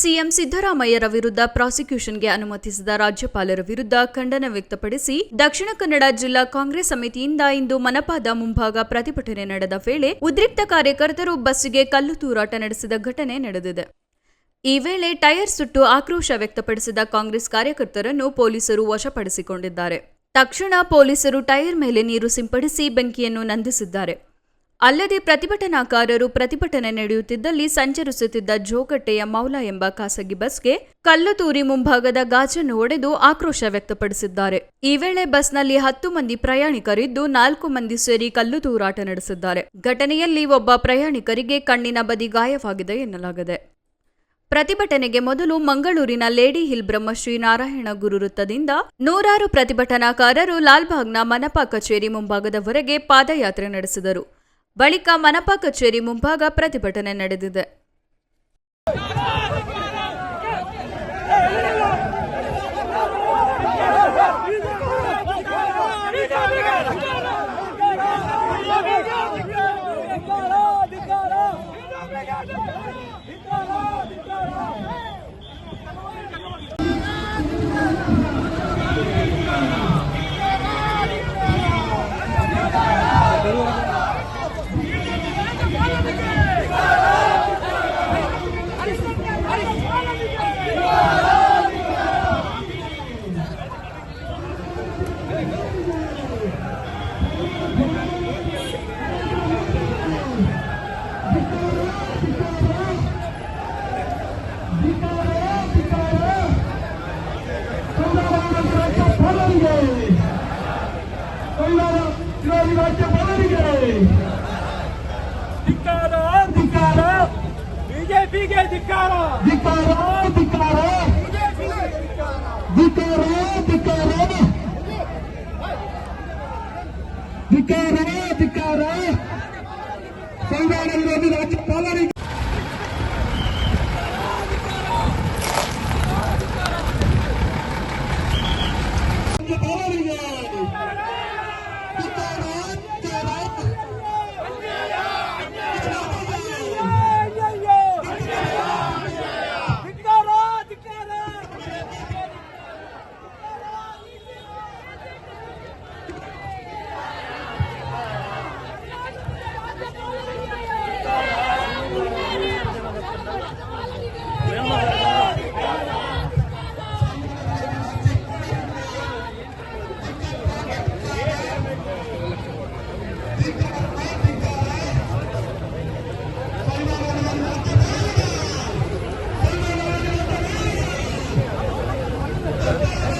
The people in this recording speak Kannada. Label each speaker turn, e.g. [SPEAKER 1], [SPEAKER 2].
[SPEAKER 1] ಸಿಎಂ ಸಿದ್ದರಾಮಯ್ಯರ ವಿರುದ್ಧ ಪ್ರಾಸಿಕ್ಯೂಷನ್ಗೆ ಅನುಮತಿಸಿದ ರಾಜ್ಯಪಾಲರ ವಿರುದ್ಧ ಖಂಡನ ವ್ಯಕ್ತಪಡಿಸಿ, ದಕ್ಷಿಣ ಕನ್ನಡ ಜಿಲ್ಲಾ ಕಾಂಗ್ರೆಸ್ ಸಮಿತಿಯಿಂದ ಇಂದು ಮನಪಾದ ಮುಂಭಾಗ ಪ್ರತಿಭಟನೆ ನಡೆದ ವೇಳೆ ಉದ್ರಿಕ್ತ ಕಾರ್ಯಕರ್ತರು ಬಸ್ಸಿಗೆ ಕಲ್ಲು ತೂರಾಟ ನಡೆಸಿದ ಘಟನೆ ನಡೆದಿದೆ. ಈ ವೇಳೆ ಟೈರ್ ಸುಟ್ಟು ಆಕ್ರೋಶ ವ್ಯಕ್ತಪಡಿಸಿದ ಕಾಂಗ್ರೆಸ್ ಕಾರ್ಯಕರ್ತರನ್ನು ಪೊಲೀಸರು ವಶಪಡಿಸಿಕೊಂಡಿದ್ದಾರೆ. ತಕ್ಷಣ ಪೊಲೀಸರು ಟೈರ್ ಮೇಲೆ ನೀರು ಸಿಂಪಡಿಸಿ ಬೆಂಕಿಯನ್ನು ನಂದಿಸಿದ್ದಾರೆ. ಅಲ್ಲದೆ ಪ್ರತಿಭಟನಾಕಾರರು ಪ್ರತಿಭಟನೆ ನಡೆಯುತ್ತಿದ್ದಲ್ಲಿ ಸಂಚರಿಸುತ್ತಿದ್ದ ಜೋಗಟ್ಟೆಯ ಮೌಲ ಎಂಬ ಖಾಸಗಿ ಬಸ್ಗೆ ಕಲ್ಲು ತೂರಿ ಮುಂಭಾಗದ ಗಾಜನ್ನು ಒಡೆದು ಆಕ್ರೋಶ ವ್ಯಕ್ತಪಡಿಸಿದ್ದಾರೆ. ಈ ವೇಳೆ ಬಸ್ನಲ್ಲಿ ಹತ್ತು ಮಂದಿ ಪ್ರಯಾಣಿಕರಿದ್ದು ನಾಲ್ಕು ಮಂದಿ ಸೇರಿ ಕಲ್ಲು ತೂರಾಟ ನಡೆಸಿದ್ದಾರೆ. ಘಟನೆಯಲ್ಲಿ ಒಬ್ಬ ಪ್ರಯಾಣಿಕರಿಗೆ ಕಣ್ಣಿನ ಬದಿ ಗಾಯವಾಗಿದೆ ಎನ್ನಲಾಗಿದೆ. ಪ್ರತಿಭಟನೆಗೆ ಮೊದಲು ಮಂಗಳೂರಿನ ಲೇಡಿ ಹಿಲ್ ಬ್ರಹ್ಮಶ್ರೀ ನಾರಾಯಣ ಗುರು ವೃತ್ತದಿಂದ ನೂರಾರು ಪ್ರತಿಭಟನಾಕಾರರು ಲಾಲ್ಬಾಗ್ನ ಮನಪಾ ಕಚೇರಿ ಮುಂಭಾಗದವರೆಗೆ ಪಾದಯಾತ್ರೆ ನಡೆಸಿದರು. ಬಳಿಕ ಮನಪಾ ಕಚೇರಿ ಮುಂಭಾಗ ಪ್ರತಿಭಟನೆ ನಡೆದಿದೆ.
[SPEAKER 2] ಧಿಕ್ಕಾರ ಬಿಜೆಪಿಗೆ ಧಿಕ್ಕಾರ
[SPEAKER 3] ಧಿಕ್ಕಾರ ಧಿಕ್ಕಾರ ಧಿಕ್ಕಾರ ಧಿಕ್ಕಾರ ಧಿಕ್ಕಾರ ಸಂವಿಧಾನ ವಿರೋಧಿ ರಾಜ್ಯಪಾಲರಿಗೆ ರಾಜ್ಯಪಾಲರಿಗೆ